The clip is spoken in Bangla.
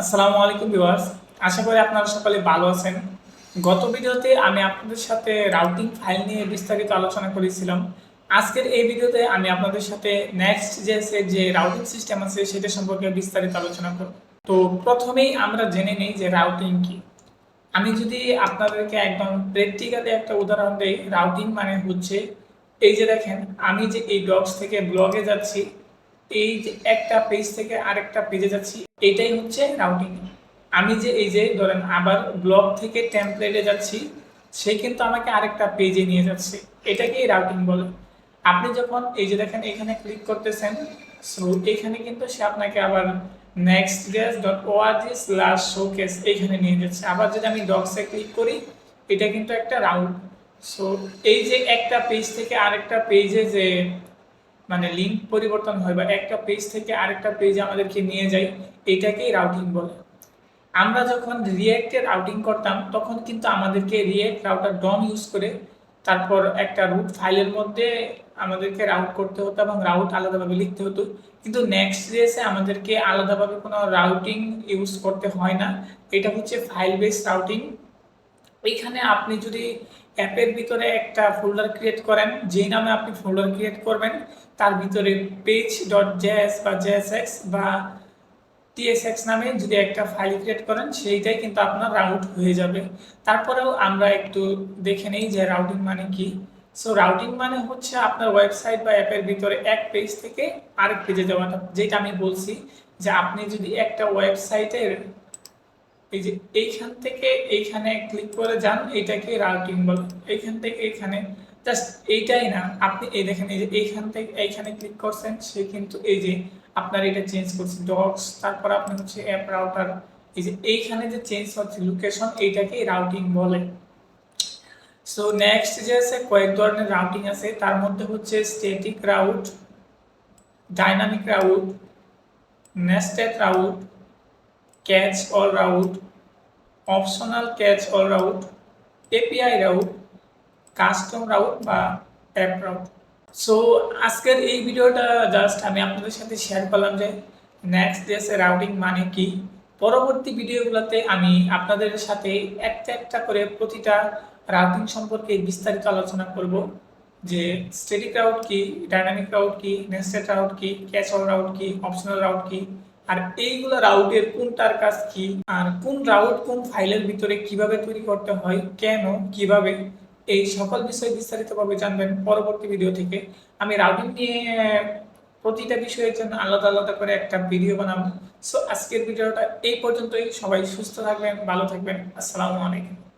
আসসালামু আলাইকুম ভিউয়ার্স। আশা করি আপনারা সকলে ভালো আছেন। গত ভিডিওতে আমি আপনাদের সাথে রাউটিং ফাইল নিয়ে বিস্তারিত আলোচনা করেছিলাম। আজকের এই ভিডিওতে আমি আপনাদের সাথে নেক্সট যে যে রাউটিং সিস্টেম আছে, সেটা সম্পর্কে বিস্তারিত আলোচনা করব। তো প্রথমেই আমরা জেনে নিই যে রাউটিং কি। আমি যদি আপনাদেরকে একদম প্র্যাকটিক্যালি একটা উদাহরণ দিই, রাউটিং মানে হচ্ছে, এই যে দেখেন, আমি যে এই ডক্স থেকে ব্লগে যাচ্ছি এই যে একটা পেজ থেকে আরেকটা পেজে যাচ্ছি, এটাই হচ্ছে রাউটিং আমি যে এই যে ধরেন আবার ব্লগ থেকে টেমপ্লেটে যাচ্ছি, সে কিন্তু আমাকে আরেকটা পেজে নিয়ে যাচ্ছে। এটাকেই রাউটিং বলে। আপনি যখন এই যে দেখেন এখানে ক্লিক করতেছেন সো এখানে কিন্তু সে আপনাকে আবার নেক্সট ডেস ডট ওআরজি স্ল্যাশ শোকেস এইখানে নিয়ে যাচ্ছে। আবার যদি আমি ডক্সে ক্লিক করি, এটা কিন্তু একটা রাউট সো এই যে একটা পেজ থেকে আরেকটা পেজে যে মানে লিঙ্ক পরিবর্তন হয় বা একটা পেজ থেকে আরেকটা পেজে আমাদেরকে নিয়ে যায়, এটাকেই রাউটিং বলে। আমরা যখন রিয়েক্টের রাউটিং করতাম, তখন কিন্তু আমাদেরকে রিয়েক্ট রাউটার ডম ইউজ করে তারপর একটা রুট ফাইলের মধ্যে আমাদেরকে রাউট করতে হতো এবং রাউট আলাদাভাবে লিখতে হতো। কিন্তু নেক্সট ডেসে আমাদেরকে আলাদাভাবে কোনো রাউটিং ইউজ করতে হয় না। এটা হচ্ছে ফাইল বেস রাউটিং এইখানে আপনি যদি অ্যাপের ভিতরে একটা ফোল্ডার ক্রিয়েট করেন, যেই নামে আপনি ফোল্ডার ক্রিয়েট করবেন তার ভিতরে পেজ ডট জেএস বা জেএসএক্স বা টিএসএক্স নামে যদি একটা ফাইল ক্রিয়েট করেন, সেইটাই কিন্তু আপনার রাউট হয়ে যাবে। তারপরেও আমরা একটু দেখে নেই যে রাউটিং মানে কি। সো রাউটিং মানে হচ্ছে আপনার ওয়েবসাইট বা অ্যাপের ভিতরে এক পেজ থেকে আরেক পেজে যাওয়াটা। যেটা আমি বলছি যে আপনি যদি একটা ওয়েবসাইটের এই যে এইখান থেকে এইখানে ক্লিক করে যান, এটাকে রাউটিং বলে। এইখান থেকে এইখানে জাস্ট এইটাই না। আপনি এই দেখেন, এই যে এইখান থেকে, এইখানে ক্লিক করছেন, সে কিন্তু এই যে আপনার এটা চেঞ্জ করছে ডক্স তারপর আপনি হচ্ছে অ্যাপ রাউটার এই যে এইখানে যে চেঞ্জ হচ্ছে লোকেশন এইটাকে রাউটিং বলে। সো নেক্সট যে আছে, কয়েক ধরনের রাউটিং আছে, তার মধ্যে হচ্ছে static route dynamic route nested route catch all route optional catch all route API route custom route বা অ্যাপ রাউট সো আজকের এই ভিডিওটা জাস্ট আমি আপনাদের সাথে শেয়ার করলাম যে নেক্সট ডেসে রাউটিং মানে কি। পরবর্তী ভিডিওগুলোতে আমি আপনাদের সাথে একটা একটা করে প্রতিটা রাউটিং সম্পর্কে বিস্তারিত আলোচনা করব। যে স্টেটিক রাউট কি ডাইনামিক রাউট কি নেস্টেড রাউট কি ক্যাচ অল রাউট কি অপশনাল রাউট কি, আর এইগুলো রাউটের কোনটার কাজ কি, আর কোন রাউট কোন ফাইলের ভিতরে কীভাবে তৈরি করতে হয়, কেন, কীভাবে এই সকল বিষয় বিস্তারিতভাবে জানবেন পরবর্তী ভিডিও থেকে। আমি রাউটিং নিয়ে, প্রতিটা বিষয়ের জন্য আলাদা আলাদা করে একটা ভিডিও বানাবো। সো আজকের ভিডিওটা এই পর্যন্তই। সবাই সুস্থ থাকবেন, ভালো থাকবেন। আসসালামু আলাইকুম।